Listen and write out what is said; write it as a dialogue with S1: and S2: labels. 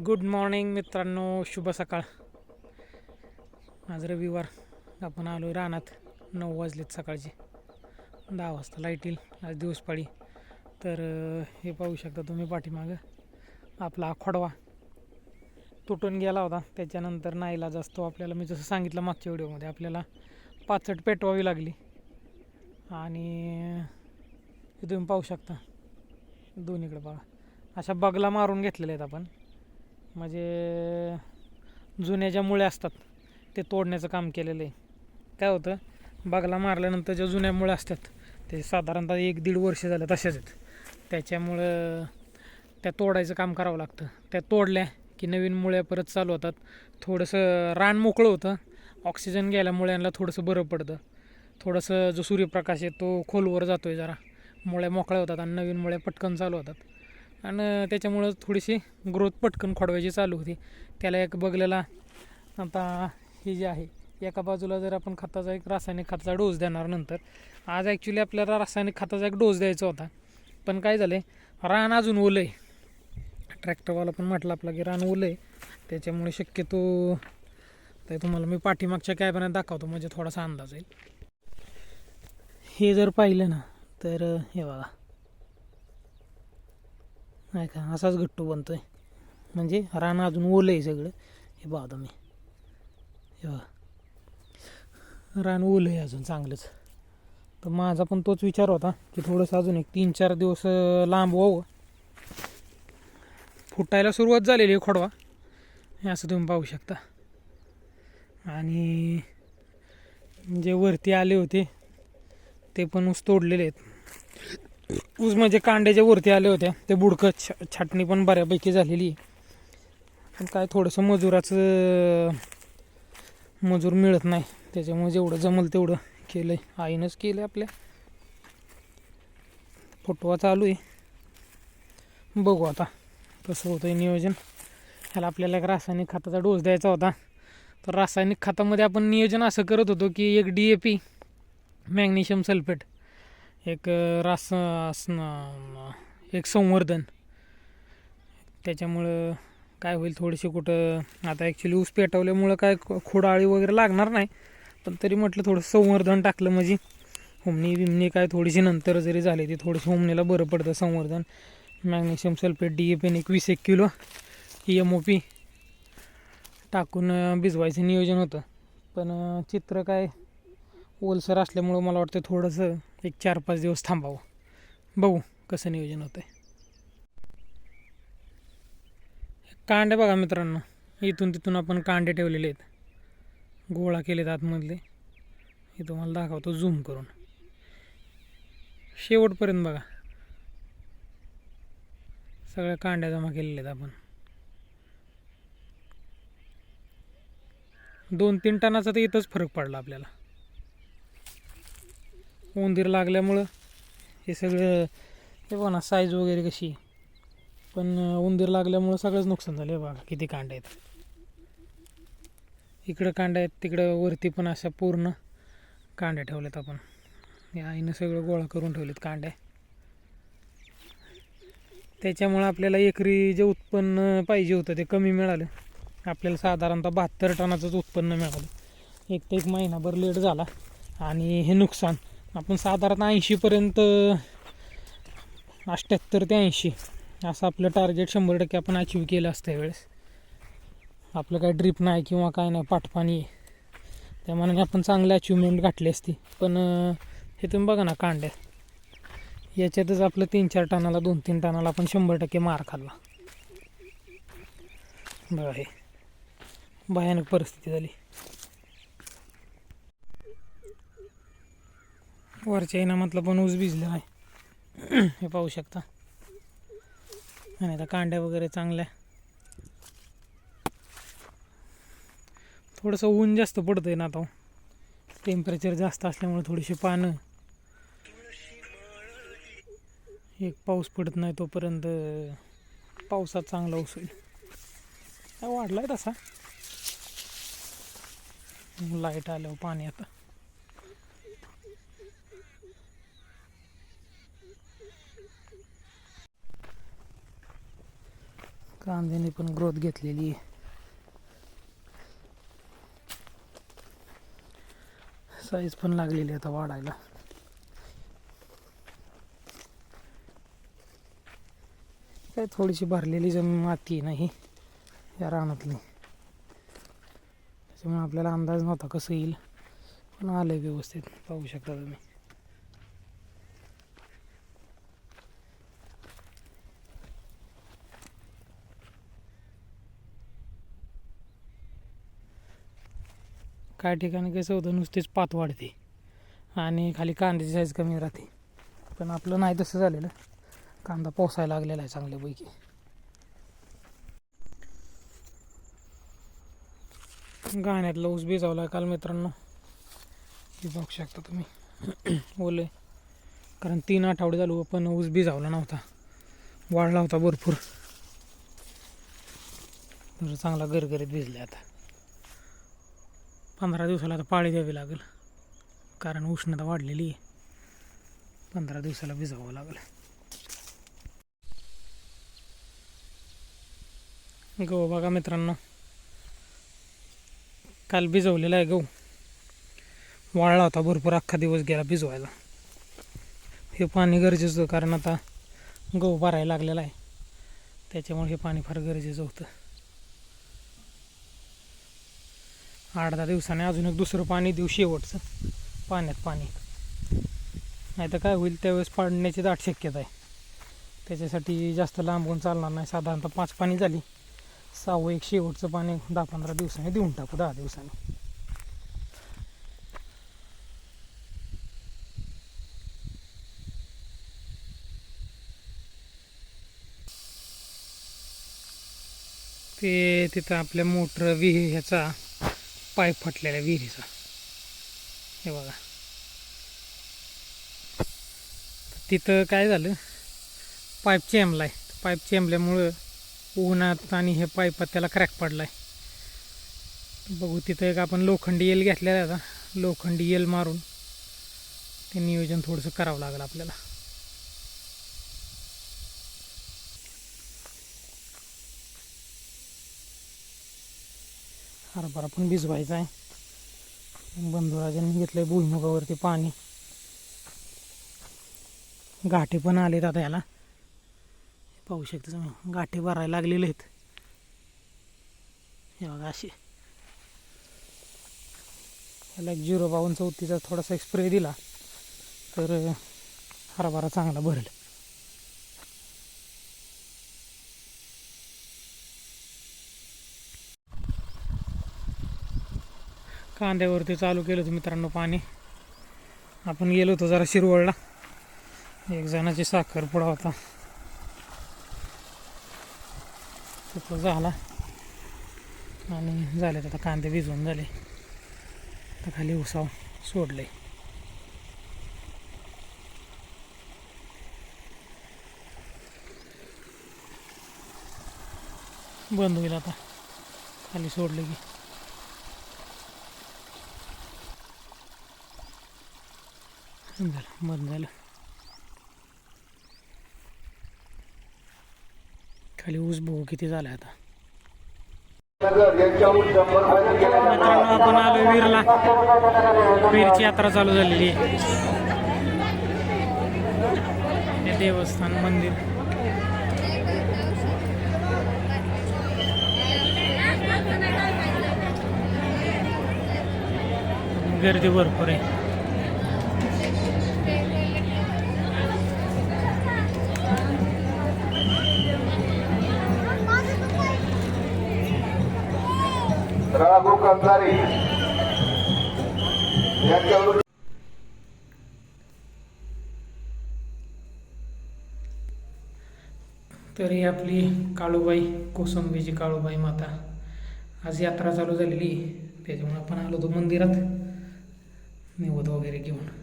S1: Good morning मित्रांनो. शुभ सकाळ. आज रविवार. आपण आलो रानात. नऊ वाजलेत सकाळचे. दहा वाजता लाइट येईल. आज दिवस पाळी. तर हे पाहू शकता तुम्ही पाठीमागं. आपला हा खोडवा तुटून गेला होता. त्याच्यानंतर नाईलाज असतो आपल्याला मी जसं सांगितलं मागच्या व्हिडिओमध्ये आपल्याला पाचट पेटवावी लागली. आणि हे तुम्ही पाहू शकता. दोन्हीकडे बघा. अशा बगला मारून घेतलेल्या आहेत आपण. म्हणजे जुन्या ज्या मुळ्या असतात ते तोडण्याचं काम केलेलं आहे. काय होतं? बगला मारल्यानंतर ज्या जुन्या मुळ्या असतात ते साधारणतः एक दीड वर्ष झालं तशाच आहेत. त्याच्यामुळं त्या तोडायचं काम करावं लागतं. त्या तोडल्या की नवीन मुळ्या परत चालू होतात. थोडंसं रान मोकळं होतं. ऑक्सिजन घ्यायला मुळ्यांना थोडंसं बरं पडतं. थोडंसं जो सूर्यप्रकाश आहे तो खोलवर जातो आहे जरा. मुळ्या मोकळ्या होतात आणि नवीन मुळ्या पटकन चालू होतात. आणि त्याच्यामुळं थोडीशी ग्रोथ पटकन खोडवायची चालू होती. त्याला एक बघलेला. आता हे जे आहे एका बाजूला जर आपण खताचा एक रासायनिक खताचा डोस देणार नंतर आज ॲक्च्युली आपल्याला रासायनिक खताचा एक डोस द्यायचा होता. पण काय झालं आहे रान अजून ओलं आहे ट्रॅक्टरवाला पण म्हटलं आपला की रान ओलं आहे त्याच्यामुळे शक्यतो ते तुम्हाला मी पाठीमागच्या कॅबनात दाखवतो म्हणजे थोडासा अंदाज येईल. हे जर पाहिलं ना तर हे बघा. नाही का? असाच गट्टू बनतोय. म्हणजे रान अजून ओलं आहे सगळं. हे बघा तुम्ही हे रान ओलं आहे अजून चांगलंच. तर माझा पण तोच विचार होता की थोडंसं अजून एक तीन चार दिवस लांब व्हावं फुटायला सुरुवात झालेली आहे खोडवा. हे असं तुम्ही पाहू शकता. आणि जे वरती आले होते ते पण ऊस तोडलेले आहेत. ऊस म्हणजे कांड्याच्या वरती आले होत्या. ते बुडकं छ छाटणी पण बऱ्यापैकी झालेली आहे. पण काय थोडंसं मजुराचं मजूर मिळत नाही. त्याच्यामुळे जेवढं जमल तेवढं केलं आहे आईनंच केलं आहे आपल्या. फोटवा चालू आहे. बघू आता कसं होतं आहे नियोजन. ह्याला आपल्याला एक रासायनिक खताचा डोस द्यायचा होता. तर रासायनिक खतामध्ये आपण नियोजन असं करत होतो की एक D A P magnesium sulphate. एक रास असणं एक संवर्धन. त्याच्यामुळं काय होईल थोडीशी कुठं आता ॲक्च्युली ऊस पेटवल्यामुळं काय खोडाळी वगैरे लागणार नाही. पण तरी म्हटलं थोडं संवर्धन टाकलं म्हणजे हुमणी बिमणी काय थोडीशी नंतर जरी झाली ती थोडीशी हुमणीला बरं पडतं संवर्धन. मॅग्नेशियम सल्फेट डी ए पेन एक वीस एक किलो एम ओ पी टाकून भिजवायचं नियोजन होतं. पण चित्र काय ओलसर असल्यामुळं मला वाटतं थोडंसं एक चार पाच दिवस थांबावं. बघू कसं नियोजन होतं आहे कांडे बघा मित्रांनो. इथून तिथून आपण कांडे ठेवलेले आहेत. गोळा केलेत आतमधले. हे तुम्हाला दाखवतो झूम करून. शेवटपर्यंत बघा. सगळ्या कांड्या जमा केलेल्या आहेत आपण. दोन तीन टनाचा तर इथंच फरक पडला आपल्याला. उंदीर लागल्यामुळं हे सगळं हे बघा ना साईज वगैरे कशी. पण उंदीर लागल्यामुळं सगळंच नुकसान झालं बघा किती कांड्या आहेत. इकडं कांड्या आहेत तिकडं वरती पण अशा पूर्ण कांड्या ठेवल्यात आपण. या आईनं सगळं गोळा करून ठेवलेत कांड्या त्याच्यामुळं आपल्याला एकरी जे उत्पन्न पाहिजे होतं ते कमी मिळालं. आपल्याला साधारणतः बहात्तर टनाचंच उत्पन्न मिळालं. एक ते एक महिनाभर लेट झाला. आणि हे नुकसान. आपण साधारण ऐंशीपर्यंत अठ्ठ्याहत्तर ते ऐंशी असं आपलं टार्गेट शंभर टक्के आपण अचीव केलं असतं यावेळेस. आपलं काय ड्रीप नाही किंवा काय नाही पाठपाणी. त्या मनाने आपण चांगली अचिव्हमेंट गाठली असती. पण हे तुम्ही बघा ना कांड्या. याच्यातच आपलं तीन चार टनाला दोन तीन टनाला आपण शंभर टक्के मार खाल्ला. बघा हे. भयानक परिस्थिती झाली. वरच्या इनामातला पण ऊस भिजला आहे. हे पाहू शकता. आणि आता कांड्या वगैरे चांगल्या. थोडंसं ऊन जास्त पडतं आहे ना आता हो. टेम्परेचर जास्त असल्यामुळे थोडीशी पानं. एक पाऊस पडत नाही तोपर्यंत पावसात चांगला ऊस होईल. वाढला आहे तसा. लाइट आल्यावर पाणी आता. कांद्याने पण ग्रोथ घेतलेली आहे. साईज पण लागलेली आहे आता वाढायला. काय थोडीशी भरलेली जमीन माती आहे नाही या रानातली. त्याच्यामुळे आपल्याला अंदाज नव्हता कसं येईल पण आलं व्यवस्थित पाहू शकता तुम्ही. काही ठिकाणी कसं होतं नुसतीच पात वाढते. आणि खाली कांद्याची साईज कमी राहते. पण आपलं नाही तसं झालेलं. कांदा पोसायला लागलेला आहे चांगल्यापैकी. गाण्यातला ऊस भिजवला काल मित्रांनो. हे बघू शकता तुम्ही. ओले. कारण तीन आठवडे झालो हो, पण ऊस भिजावला नव्हता. वाढला होता भरपूर. तर चांगला गरगरीत भिजला आता. पंधरा दिवसाला आता पाळी द्यावी लागेल. कारण उष्णता वाढलेली आहे. पंधरा दिवसाला भिजावं लागेल. गहू बघा मित्रांनो. काल भिजवलेला आहे गहू. वाळला होता भरपूर अख्खा दिवस गेला भिजवायला. हे पाणी गरजेचं होतं कारण आता गहू भरायला लागलेला आहे. त्याच्यामुळे हे पाणी फार गरजेचं होतं. आठ दहा दिवसाने अजून एक दुसरं पाणी देऊ शेवटचं. पाण्यात पाणी. नाही तर काय होईल त्यावेळेस पाडण्याची दाट शक्यता आहे. त्याच्यासाठी जास्त लांबून चालणार नाही. साधारणतः पाच पाणी झाली. सहावं एक शेवटचं पाणी दहा पंधरा दिवसांनी देऊन टाकू दहा दिवसांनी. ते तिथं आपल्या मोटर विहीर ह्याचा पाईप फाटलेला विहिरीचा. हे बघा. तिथं काय झालं? पाईप चेंबला आहे पाईप चेंबल्यामुळं उन्हात आणि हे पाईपात त्याला क्रॅक पडला आहे बघू तिथं एक आपण लोखंडी येल घेतलेला आहे आता. लोखंडी येल मारून ते नियोजन थोडंसं करावं लागलं आपल्याला. हरभरा पण भिजवायचा आहे. बंधुराजांनी घेतलंय भुईमुगावरती पाणी. गाठी पण आलेत आता याला. पाहू शकता तुम्ही गाठी भरायला लागलेले आहेत. हे बघा असे याला एक झिरो बावन्न चौतीचा थोडासा एक स्प्रे दिला तर हरभरा चांगला भरेल. कांद्यावरती चालू केलं होतं मित्रांनो पाणी. आपण गेलो होतो जरा शिरवळला. एक जणाची साखर पुडा होता. तो झाला. आणि झाले आता कांदे भिजवून झाले. आता खाली उसाव सोडले बंद होईल आता. खाली सोडले की. झालं बंद झालं. खाली ऊस बघू किती झाला आता. मित्रांनो आपण आलो वीरला वीरची यात्रा चालू झालेली आहे. देवस्थान मंदिर. गर्दी भरपूर आहे.
S2: राघू यांच्यावर
S1: तर ही आपली काळूबाई कोसंबीची काळूबाई माता आज यात्रा चालू झालेली त्याच्यामुळे आपण आलो होतो मंदिरात. निवद वगैरे घेऊन.